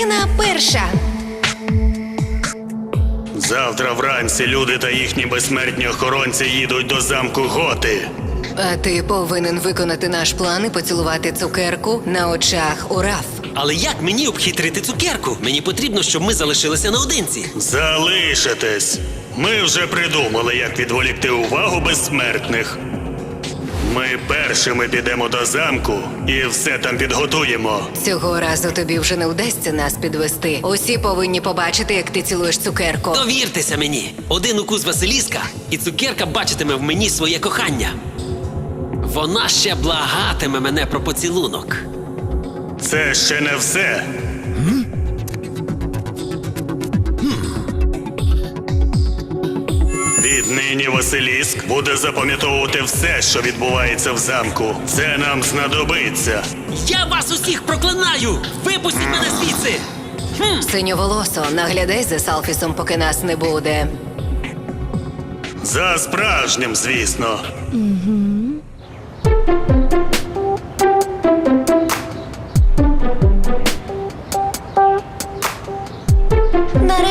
Частина перша. Завтра вранці люди та їхні безсмертні охоронці їдуть до замку Готи. А ти повинен виконати наш план і поцілувати цукерку на очах у Раф. Але як мені обхитрити цукерку? Мені потрібно, щоб ми залишилися наодинці. Залишитесь. Ми вже придумали, як відволікти увагу безсмертних. Ми першими підемо до замку і все там підготуємо. Цього разу тобі вже не вдасться нас підвести. Усі повинні побачити, як ти цілуєш цукерку. Довіртеся мені. Один укус Василіска, і цукерка бачитиме в мені своє кохання. Вона ще благатиме мене про поцілунок. Це ще не все. Віднині Василіск буде запам'ятовувати все, що відбувається в замку. Це нам знадобиться. Я вас усіх проклинаю! Випустіть мене звідси! Синьоволосо, наглядай за Салфісом, поки нас не буде. За справжнім, звісно.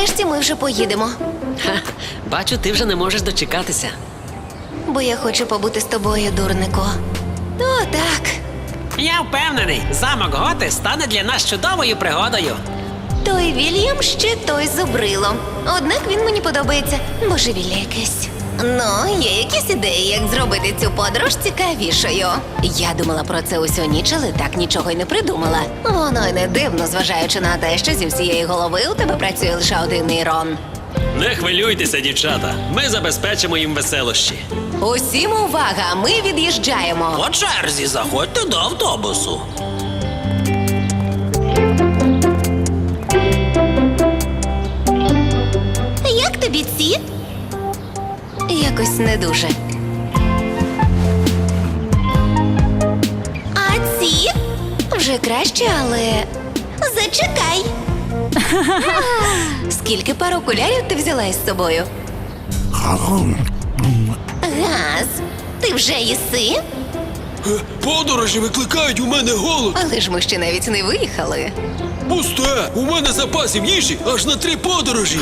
Нарешті ми вже поїдемо, Ха, бачу, ти вже не можеш дочекатися. бо я хочу побути з тобою, дурнику. О, так. Я впевнений, замок Готи стане для нас чудовою пригодою. Той Вільям ще той зубрило. Однак він мені подобається. Божевілля якесь. Ну, є якісь ідеї, як зробити цю подорож цікавішою. Я думала про це усю ніч, але так нічого й не придумала. Воно й не дивно, зважаючи на те, що зі всієї голови у тебе працює лише один нейрон. Не хвилюйтеся, дівчата. Ми забезпечимо їм веселощі. Усім увага! Ми від'їжджаємо. По черзі заходьте до автобусу. Якось не дуже. А ці? Вже краще, але Зачекай. скільки пар окулярів ти взяла із собою? Газ, ти вже їси? Подорожі викликають у мене голод. Але ж ми ще навіть не виїхали. Пусте! У мене запасів їжі аж на три подорожі.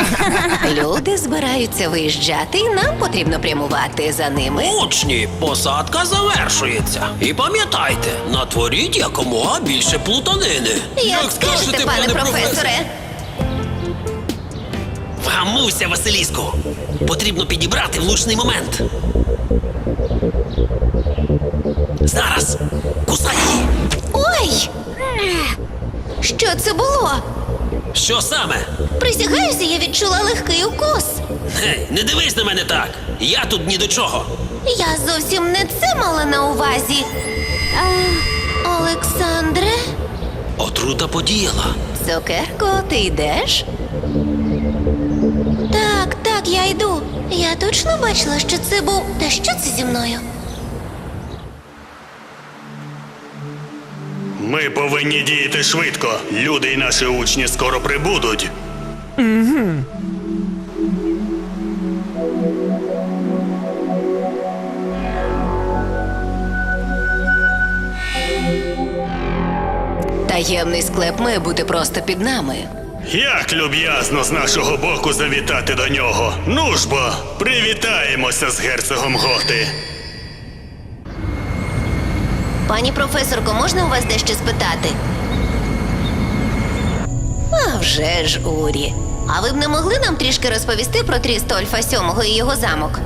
Люди збираються виїжджати, і нам потрібно прямувати за ними. Учні, посадка завершується. І пам'ятайте, натворіть якомога більше плутанини. Як, Як скажете, скажете, пане пане професоре. Вгамуйся, Василіску! Потрібно підібрати влучний момент. Зараз! Кусай її! Ой! Що це було? Що саме? Присягаюся, я відчула легкий укус. Гей, не дивись на мене так! Я тут ні до чого. Я зовсім не це мала на увазі. А, Олександре? Отрута подіяла. Цукерко, ти йдеш? Я йду. Я точно бачила, що це був. Та що це зі мною? Ми повинні діяти швидко. Люди і наші учні скоро прибудуть. Таємний склеп має бути просто під нами. Як люб'язно з нашого боку завітати до нього. Ну ж бо, привітаємося з герцогом Готи. Пані професорко, можна у вас дещо спитати? А вже ж, Урі. А ви б не могли нам трішки розповісти про Трістольфа сьомого і його замок?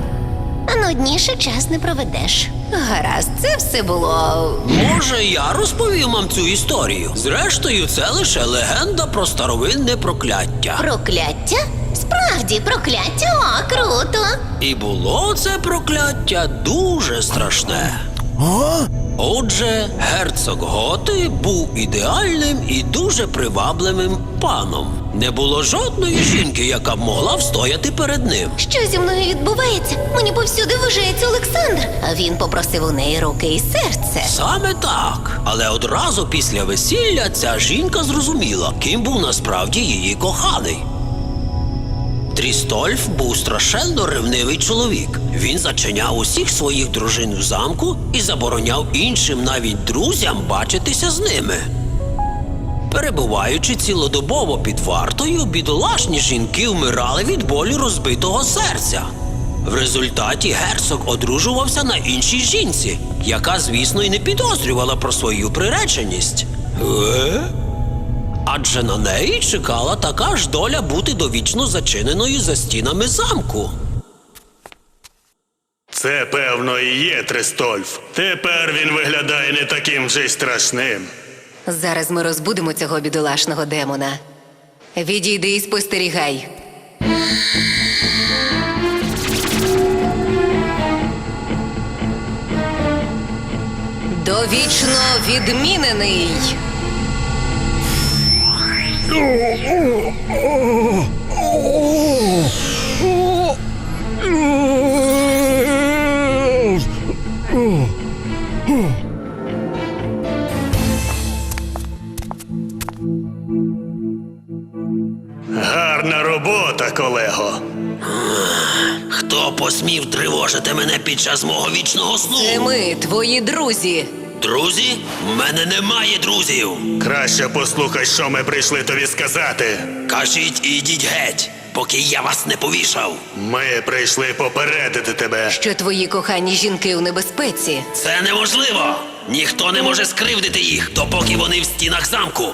А нудніше час не проведеш. Гаразд, це все було. Може, я розповім вам цю історію. Зрештою, це лише легенда про старовинне прокляття. Прокляття? Справді, прокляття, о, круто. І було це прокляття дуже страшне. Отже, герцог Готи був ідеальним і дуже привабливим паном. Не було жодної жінки, яка б могла встояти перед ним. Що зі мною відбувається? Мені повсюди вважається Олександр. А він попросив у неї руки і серце. Саме так. Але одразу після весілля ця жінка зрозуміла, ким був насправді її коханий. Трістольф був страшенно ревнивий чоловік. Він зачиняв усіх своїх дружин в замку і забороняв іншим навіть друзям бачитися з ними. Перебуваючи цілодобово під вартою, бідолашні жінки вмирали від болю розбитого серця. В результаті герцог одружувався на іншій жінці, яка, звісно, й не підозрювала про свою приреченість. Е? Адже на неї чекала така ж доля бути довічно зачиненою за стінами замку. Це, певно, і є Трестольф. Тепер він виглядає не таким вже й страшним. Зараз ми розбудимо цього бідолашного демона. Відійди і спостерігай. Довічно відмінений. Гарна робота, колего. Хто посмів тривожити мене під час мого вічного сну? Це ми, твої друзі. Друзі? В мене немає друзів. Краще послухай, що ми прийшли тобі сказати. Кажіть і йдіть геть, поки я вас не повішав. Ми прийшли попередити тебе. Що твої кохані жінки у небезпеці. Це неможливо. Ніхто не може скривдити їх, допоки вони в стінах замку.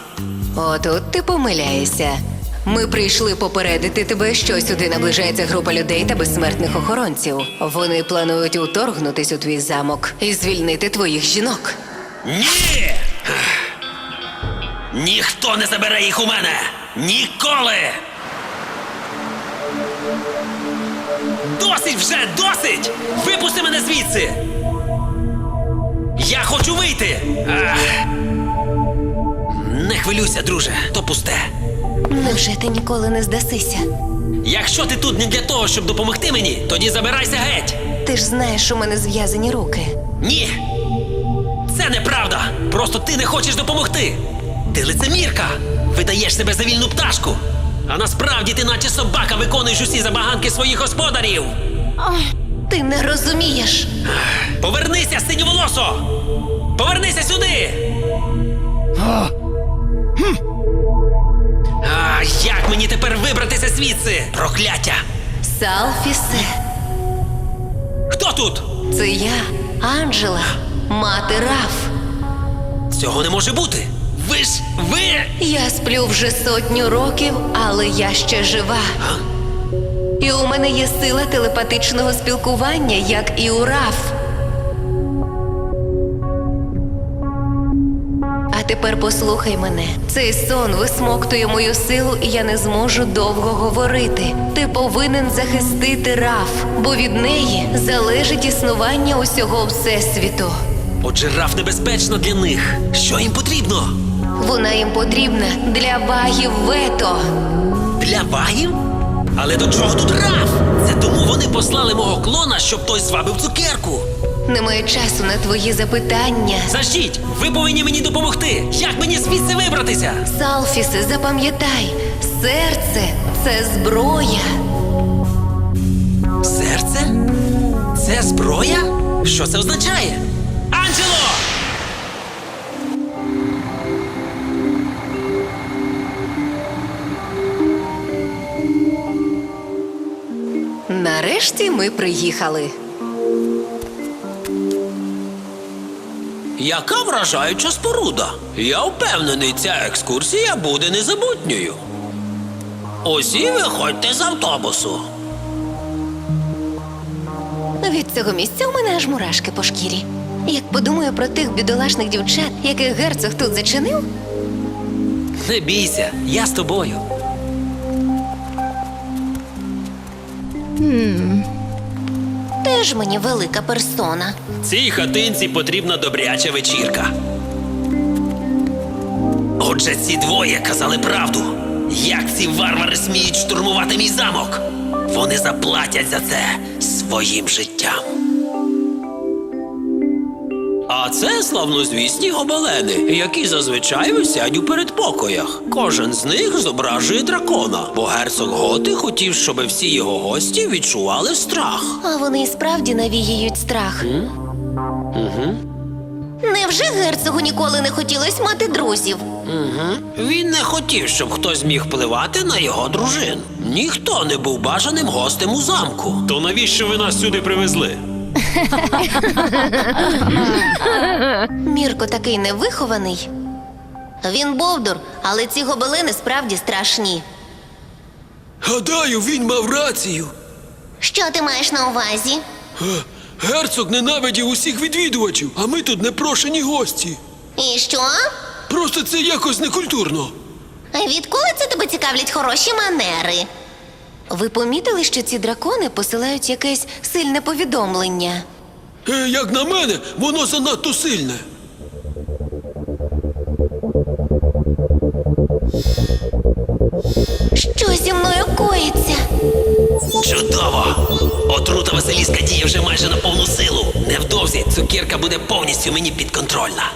Отут ти помиляєшся. Ми прийшли попередити тебе, що сюди наближається група людей та безсмертних охоронців. Вони планують уторгнутись у твій замок і звільнити твоїх жінок. Ні! Ніхто не забере їх у мене! Ніколи! Досить вже, досить! Випусти мене звідси! Я хочу вийти! Ах. Не хвилюйся, друже, то пусте. Невже ти ніколи не здасися? Якщо ти тут не для того, щоб допомогти мені, тоді забирайся геть! Ти ж знаєш, у мене зв'язані руки. Ні! Це неправда! Просто ти не хочеш допомогти! Ти лицемірка! Видаєш себе за вільну пташку! А насправді ти наче собака виконуєш усі забаганки своїх господарів! Ти не розумієш. Повернися, синьоволосо! Повернися сюди! А, як мені тепер вибратися звідси? Прокляття! Салфісе, Хто тут? це я, Анджела, мати Раф. Цього не може бути! Ви ж ви! Я сплю вже сотню років, але я ще жива. І у мене є сила телепатичного спілкування, як і у Раф. А тепер послухай мене. Цей сон висмоктує мою силу, і я не зможу довго говорити. Ти повинен захистити Раф, бо від неї залежить існування усього всесвіту. Отже, раф небезпечна для них. Що їм потрібно? Вона їм потрібна для багів вето. Для вагів? Але до чого тут раф? Це тому вони послали мого клона, щоб той звабив цукерку. Немає часу на твої запитання. Заждіть, ви повинні мені допомогти. Як мені звідси вибратися? Салфіси, запам'ятай, серце це зброя. Серце? Це зброя? Що це означає? Анджело! Нарешті ми приїхали. Яка вражаюча споруда. Я впевнений, ця екскурсія буде незабутньою. Усі виходьте з автобусу. Від цього місця у мене аж мурашки по шкірі. Як подумаю про тих бідолашних дівчат, яких герцог тут зачинив, Не бійся, я з тобою. Теж мені велика персона. Цій хатинці потрібна добряча вечірка. Отже, ці двоє казали правду. Як ці варвари сміють штурмувати мій замок? Вони заплатять за це своїм життям. А це славнозвісні гобелени, які зазвичай висять у передпокоях. Кожен з них зображує дракона, бо герцог Готи хотів, щоб всі його гості відчували страх. А вони і справді навіюють страх. Угу. Невже герцогу ніколи не хотілося мати друзів? Він не хотів, щоб хтось міг впливати на його дружину. Ніхто не був бажаним гостем у замку. То навіщо ви нас сюди привезли? Мірко такий невихований. Він бовдур, але ці гобелени справді страшні. Гадаю, він мав рацію. Що ти маєш на увазі? Е, Герцог ненавидів усіх відвідувачів, а ми тут непрошені гості. І що? Просто це якось некультурно. Відколи це тебе цікавлять хороші манери? Ви помітили, що ці дракони посилають якесь сильне повідомлення? Е, Як на мене, воно занадто сильне. Що зі мною коїться? Чудово! Отрута Василіска діє вже майже на повну силу. Невдовзі цукірка буде повністю мені підконтрольна.